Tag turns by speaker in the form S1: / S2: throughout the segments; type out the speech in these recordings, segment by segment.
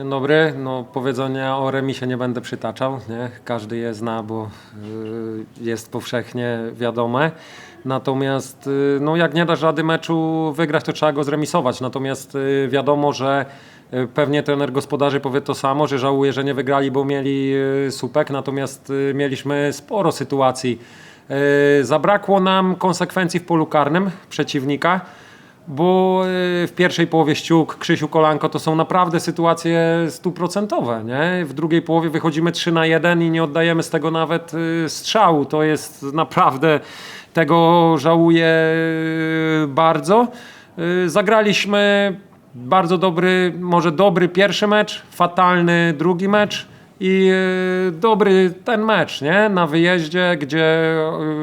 S1: Dzień dobry. No, powiedzenia o remisie nie będę przytaczał. Nie? Każdy je zna, bo y, jest powszechnie wiadome. Natomiast y, no, jak nie dasz rady meczu wygrać, to trzeba go zremisować. Natomiast y, wiadomo, że pewnie trener gospodarzy powie to samo, że żałuje, że nie wygrali, bo mieli y, słupek. Natomiast mieliśmy sporo sytuacji. Zabrakło nam konsekwencji w polu karnym przeciwnika bo y, w pierwszej połowie Ściuk, Krzysiu Kolanko to są naprawdę sytuacje stuprocentowe. Nie? W drugiej połowie wychodzimy 3 na 1 i nie oddajemy z tego nawet y, strzału. To jest naprawdę, tego żałuję y, bardzo. Zagraliśmy bardzo dobry, może dobry pierwszy mecz, fatalny drugi mecz. I y, dobry ten mecz, nie? Na wyjeździe, gdzie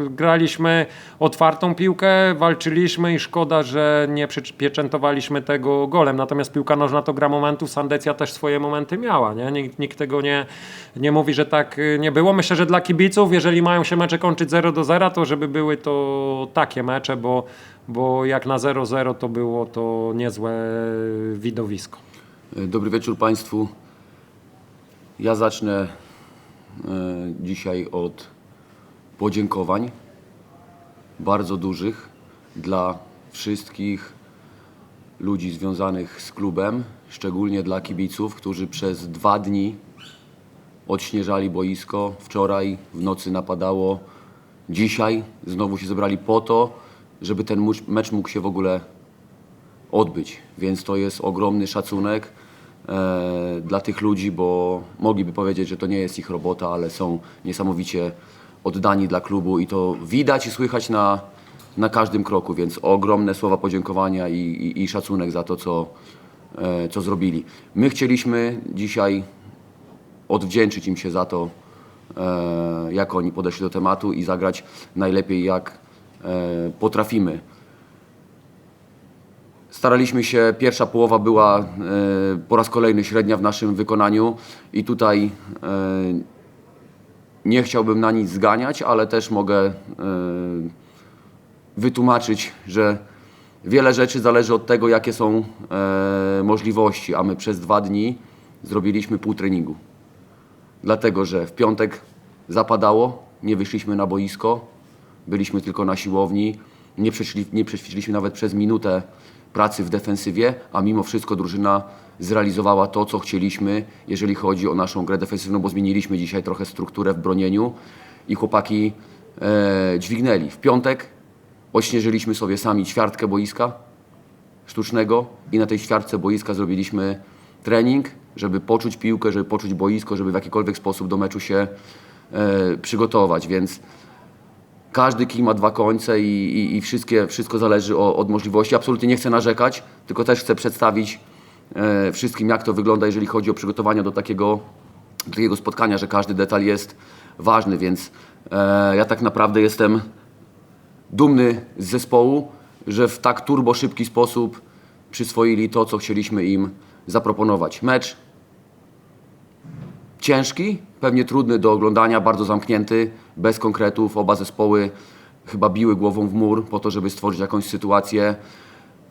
S1: y, graliśmy otwartą piłkę, walczyliśmy i szkoda, że nie przypieczętowaliśmy tego golem. Natomiast piłka nożna to gra momentów, Sandecja też swoje momenty miała, nie? Nikt, nikt tego nie, nie mówi, że tak y, nie było. Myślę, że dla kibiców, jeżeli mają się mecze kończyć 0 do 0, to żeby były to takie mecze, bo, bo jak na 0-0 to było to niezłe widowisko.
S2: Dobry wieczór Państwu. Ja zacznę e, dzisiaj od podziękowań bardzo dużych dla wszystkich ludzi związanych z klubem, szczególnie dla kibiców, którzy przez dwa dni odśnieżali boisko. Wczoraj w nocy napadało, dzisiaj znowu się zebrali po to, żeby ten mecz mógł się w ogóle odbyć. Więc to jest ogromny szacunek dla tych ludzi, bo mogliby powiedzieć, że to nie jest ich robota, ale są niesamowicie oddani dla klubu i to widać i słychać na, na każdym kroku, więc ogromne słowa podziękowania i, i, i szacunek za to, co, e, co zrobili. My chcieliśmy dzisiaj odwdzięczyć im się za to, e, jak oni podeszli do tematu i zagrać najlepiej jak e, potrafimy. Staraliśmy się, pierwsza połowa była e, po raz kolejny średnia w naszym wykonaniu i tutaj e, nie chciałbym na nic zganiać, ale też mogę e, wytłumaczyć, że wiele rzeczy zależy od tego, jakie są możliwości, a my przez dwa dni zrobiliśmy pół treningu. Dlatego, że w piątek zapadało, nie wyszliśmy na boisko, byliśmy tylko na siłowni, nie, przeszli, nie przećwiczyliśmy nawet przez minutę pracy w defensywie, a mimo wszystko drużyna zrealizowała to, co chcieliśmy, jeżeli chodzi o naszą grę defensywną, bo zmieniliśmy dzisiaj trochę strukturę w bronieniu i chłopaki e, dźwignęli. W piątek ośnieżyliśmy sobie sami ćwiartkę boiska, sztucznego i na tej ćwiartce boiska zrobiliśmy trening, żeby poczuć piłkę, żeby poczuć boisko, żeby w jakikolwiek sposób do meczu się e, przygotować, więc każdy kij ma dwa końce i, i, i wszystkie, wszystko zależy o, od możliwości. Absolutnie nie chcę narzekać, tylko też chcę przedstawić e, wszystkim, jak to wygląda, jeżeli chodzi o przygotowania do takiego, do takiego spotkania, że każdy detal jest ważny, więc e, ja tak naprawdę jestem dumny z zespołu, że w tak turbo szybki sposób przyswoili to, co chcieliśmy im zaproponować. Mecz ciężki, pewnie trudny do oglądania, bardzo zamknięty, bez konkretów. Oba zespoły chyba biły głową w mur po to, żeby stworzyć jakąś sytuację.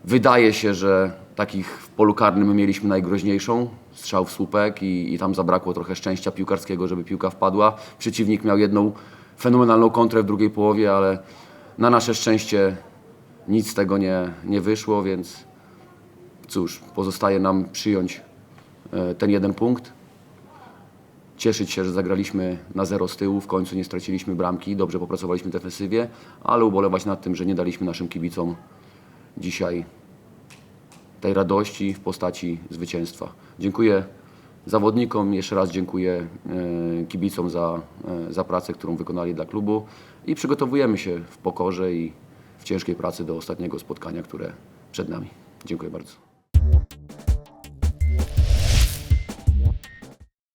S2: Wydaje się, że takich w polu karnym my mieliśmy najgroźniejszą, strzał w słupek i, i tam zabrakło trochę szczęścia piłkarskiego, żeby piłka wpadła. Przeciwnik miał jedną fenomenalną kontrę w drugiej połowie, ale na nasze szczęście nic z tego nie, nie wyszło, więc cóż, pozostaje nam przyjąć e, ten jeden punkt cieszyć się, że zagraliśmy na zero z tyłu, w końcu nie straciliśmy bramki, dobrze popracowaliśmy defensywie, ale ubolewać nad tym, że nie daliśmy naszym kibicom dzisiaj tej radości w postaci zwycięstwa. Dziękuję zawodnikom, jeszcze raz dziękuję e, kibicom za, e, za pracę, którą wykonali dla klubu i przygotowujemy się w pokorze i w ciężkiej pracy do ostatniego spotkania, które przed nami. Dziękuję bardzo.